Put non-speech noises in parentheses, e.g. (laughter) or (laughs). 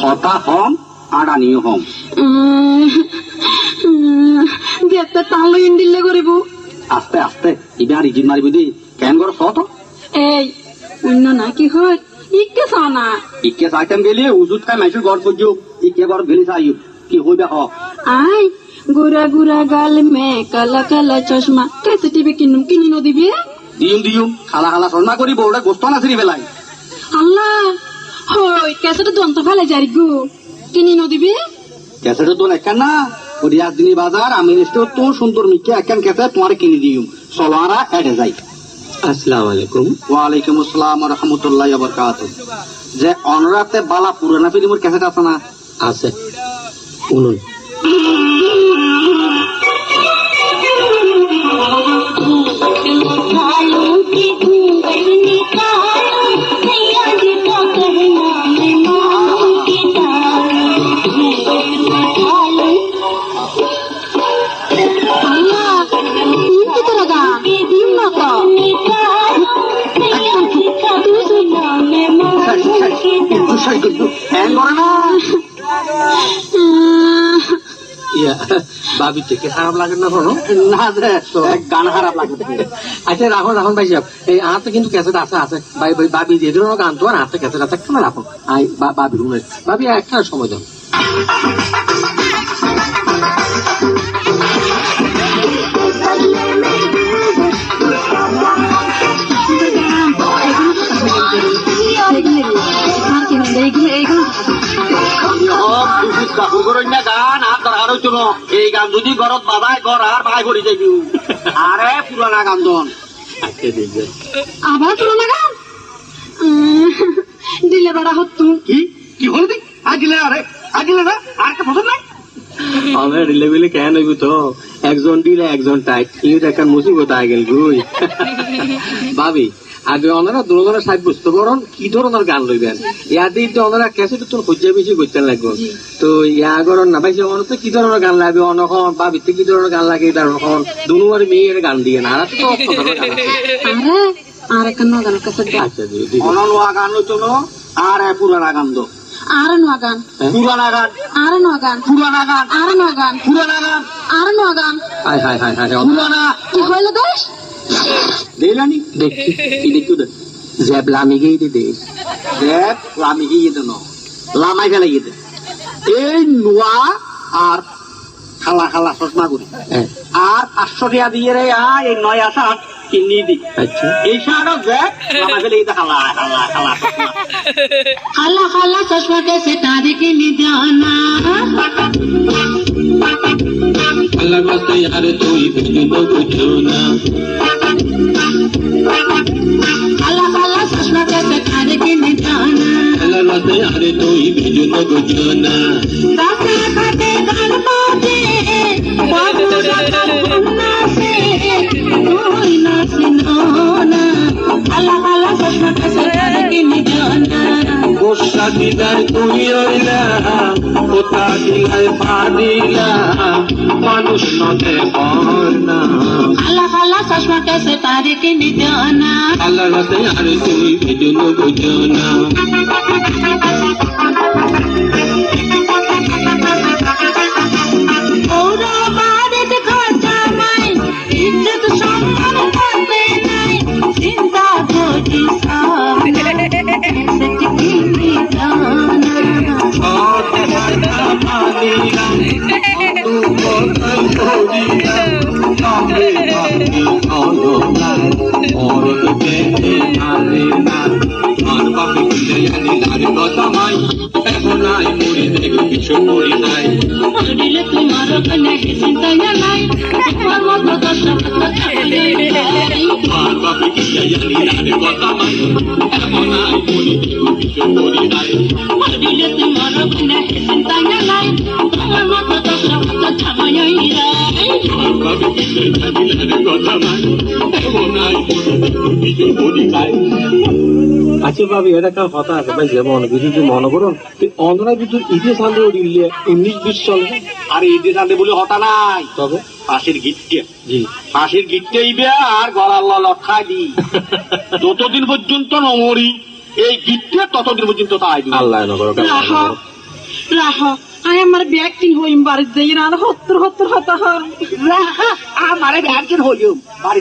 হতা হম আড়ানিও হম। দেখতে তাহলে ইন্ডিল্লে করিব। আস্তে আস্তে ইবার ইজিন মারিবি দি। কেন করে সত এই অন্য না কি হয়? ইকে চাও না। ইকে চাইতাম গেলি উজুত খাই মাইসুর ঘর করছ ইকে ঘর গেলি চাই কি হইবে হ? আই গুড়া গুড়া গাল মে কালা কালা চশমা। কেসে টিভি কিনুম কিনি নদিবি দিউম দিউম খালা খালা সন্না করিব ওটা গোস্ত না সিরি বেলাই আল্লাহ হই কেসেটা দন্ত ফেলে যাই গো। কিনি নদিবি ক্যাসেটও তো একখান না। ও রিয়াজ দিনী বাজার আমি নিশ্চয় তো সুন্দর মিকে একখান ক্যাসেট তোমার কিনে দিউম। চলো আরা এডে যাই। আসসালামু আলাইকুম। ওয়ালাইকুম আসসালাম রহমতুল্লাহ বরকাত যে অনরাতে বালা পুরানা ফিল্মের ক্যাসেট আছে না? আছে। শুনুন। ইয়া বাবি থেকে খারাপ লাগে না কোনো? না গান খারাপ লাগবে আচ্ছা রাখুন রাখুন ভাই সাহেব এই হাতে কিন্তু ক্যাসেট আছে আছে। ভাই ভাই বাবি যে ধরনের গান তো আর হাতে ক্যাসেট আছে কেন রাখুন আই বা- বাবি শুনে বাবি একটা সময় কাকুর করে না। গান আর দরকার হইতো এই গান যদি ঘরত বাবাই ঘর আর ভাই যাবি আরে পুরানা গান দন। আবার পুরোনো গান? দিলে বড়া হতো। কি? কি হল দি আগিলে আরে আগিলে না? আর কে পছন্দ নাই? আমরা রিলে বিলে কেন হইব তো? একজন দিলে একজন টাইট কিন্তু একটা মুসিবত আগে গেল গুই। (laughs) ভাবি আগে ওনারা দুজনের বুঝতে পারেন কি ধরনের গান লইবেন? ইয়াদি তো ওনারা ক্যাসেট তো খুঁজে বেশি করতে লাগবে। তো ইয়া গরন না ভাই অন তো কি ধরনের গান লাগবে? অনখন ভাবিতে কি ধরনের গান লাগে? এটা অনখন দুনুয়ার মেয়ের গান দিয়ে না আর তো গান। আরে আর একটা নগান কাছে আচ্ছা। অনলোয়া গান হইতো আর এ পুরানা গান দো আর নগান পুরানা গান। আর নগান পুরানা গান। আর নগান পুরানা গান। আর নগান হায় হায় হায় হায় পুরানা। কি হইল তো জ্যাবলা আমি গিয়ে দে দেখ লামি গিয়ে দেন লামাই ফেলে গিয়ে দে এই নোয়া আর খালা খালা চশমা করি হ্যাঁ আর পাঁচশো টাকা দিয়ে রে আ এই নয়া শার্ট কিনি দি আচ্ছা এই ফেলে গিয়ে খালা খালা খালা চশমা। খালা খালা চশমা কেসে তারে কিনি জানা আল্লাহ বাস্তে আর তুই বুঝব বুঝো না খালা খালা চশমা কেসে তারে কিনি জানা আল্লাহ বাস্তে আর তুই বুঝব বুঝো না রাতে ঘাটে গান বাজে বাবু রাখার নাচে তুই নাচিন না খালা খালা চশমা কেসে তারে কিনি জানা। গোসা দিদার তুই রইলা, কোথা দিলাই পাদিলা মানুষ নদে পর না খালা খালা চশমা কেসে তারে কিনি জানা আল্লাহ বাস্তে আর তুই বুঝব বুঝো না আরে না জানি আর কথা মাই এখন আই মরি কিছু মরি নাই কিনে কথা আই কিছু নাই আচ্ছা ভাবি এটা কথা আছে ভাই যেমন কিছু যদি মনে করুন অন্ধরা আন্দোলন উঠিলে উনিশ বিশ চলে আর আনতে বলে হতা নাই। তবে? ফাঁসির গিটকে। জি। ফাঁসির গিটকে ইবে আর গলার লটকাই দি। (laughs) যতদিন পর্যন্ত নমরি এই গিটকে ততদিন পর্যন্ত তাই আল্লাহ রাহ আই আমার ব্যাগ কিন হইম বাড়িতে যাই না হত্তর হত্তর হতা হর রাহা আমার ব্যাগ কিন হইম বাড়ি